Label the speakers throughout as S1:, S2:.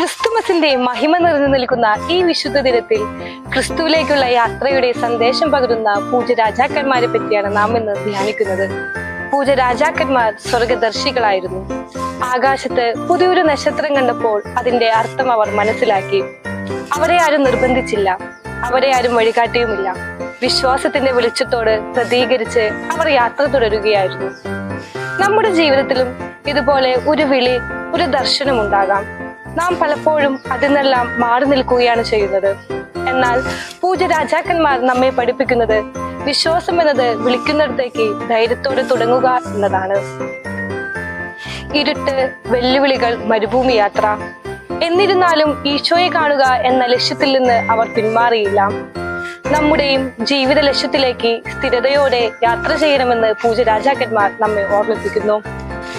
S1: ദൈവത്തിന്റെ മഹിമ നിറഞ്ഞു നിൽക്കുന്ന ഈ വിശുദ്ധ ദിനത്തിൽ ക്രിസ്തുവിലേക്കുള്ള യാത്രയുടെ സന്ദേശം പകരുന്ന പൂജ രാജാക്കന്മാരെ പറ്റിയാണ് നാം ഇന്ന് ധ്യാനിക്കുന്നത്. പൂജ രാജാക്കന്മാർ സ്വർഗദർശികളായിരുന്നു ആകാശത്ത് പുതിയൊരു നക്ഷത്രം കണ്ടപ്പോൾ അതിന്റെ അർത്ഥം അവർ മനസ്സിലാക്കി. അവരെ ആരും നിർബന്ധിച്ചില്ല. അവരെ ആരും വഴികാട്ടിയുമില്ല. വിശ്വാസത്തിന്റെ വെളിച്ചത്തോട് പ്രതികരിച്ച് അവർ യാത്ര തുടരുകയായിരുന്നു. നമ്മുടെ ജീവിതത്തിലും ഇതുപോലെ ഒരു വിളി ഒരു ദർശനം ഉണ്ടാകാം നാം പലപ്പോഴും അതിൽ നിന്നെല്ലാം മാറി നിൽക്കുകയാണ് ചെയ്യുന്നത്. എന്നാൽ പൂജ രാജാക്കന്മാർ നമ്മെ പഠിപ്പിക്കുന്നത് വിശ്വാസം എന്നത് വിളിക്കുന്നിടത്തേക്ക് ധൈര്യത്തോടെ തുടങ്ങുക എന്നതാണ്. ഇരുട്ട് വെല്ലുവിളികൾ മരുഭൂമി യാത്ര എന്നിരുന്നാലും ഈശോയെ കാണുക എന്ന ലക്ഷ്യത്തിൽ നിന്ന് അവർ പിന്മാറിയില്ല. നമ്മുടെയും ജീവിത ലക്ഷ്യത്തിലേക്ക് സ്ഥിരതയോടെ യാത്ര ചെയ്യണമെന്ന് പൂജ രാജാക്കന്മാർ നമ്മെ ഓർമ്മിപ്പിക്കുന്നു.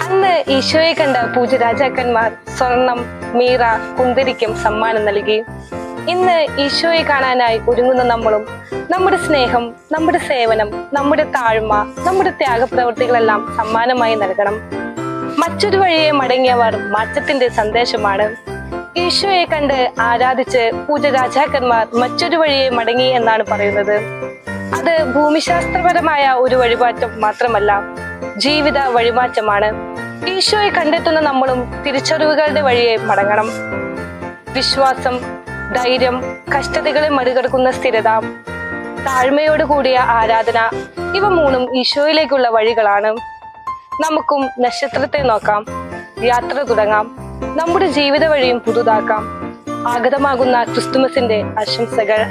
S1: അന്ന് ഈശോയെ കണ്ട പൂജ രാജാക്കന്മാർ സ്വർണം മീറ കുന്തിരിക്കും സമ്മാനം നൽകി. ഇന്ന് ഈശോയെ കാണാനായി ഒരുങ്ങുന്ന നമ്മളും നമ്മുടെ സ്നേഹം നമ്മുടെ സേവനം നമ്മുടെ താഴ്മ നമ്മുടെ ത്യാഗപ്രവൃത്തികളെല്ലാം സമ്മാനമായി നൽകണം. മറ്റൊരു വഴിയെ മടങ്ങിയവർ മാറ്റത്തിന്റെ സന്ദേശമാണ്. ഈശോയെ കണ്ട് ആരാധിച്ച് പൂജ രാജാക്കന്മാർ മറ്റൊരു വഴിയെ മടങ്ങി എന്നാണ് പറയുന്നത്. അത് ഭൂമിശാസ്ത്രപരമായ ഒരു വഴിമാറ്റം മാത്രമല്ല ജീവിത വഴിമാറ്റമാണ്. ഈശോയെ കണ്ടെത്തുന്ന നമ്മളും തിരിച്ചറിവുകളുടെ വഴിയെ മടങ്ങണം. വിശ്വാസം ധൈര്യം കഷ്ടതകളെ മറികടക്കുന്ന സ്ഥിരത താഴ്മയോട് കൂടിയ ആരാധന ഇവ മൂന്നും ഈശോയിലേക്കുള്ള വഴികളാണ്. നമുക്കും നക്ഷത്രത്തെ നോക്കാം യാത്ര തുടങ്ങാം നമ്മുടെ ജീവിത വഴിയും പുതുതാക്കാം. ആഗതമാകുന്ന ക്രിസ്തുമസിന്റെ ആശംസകൾ.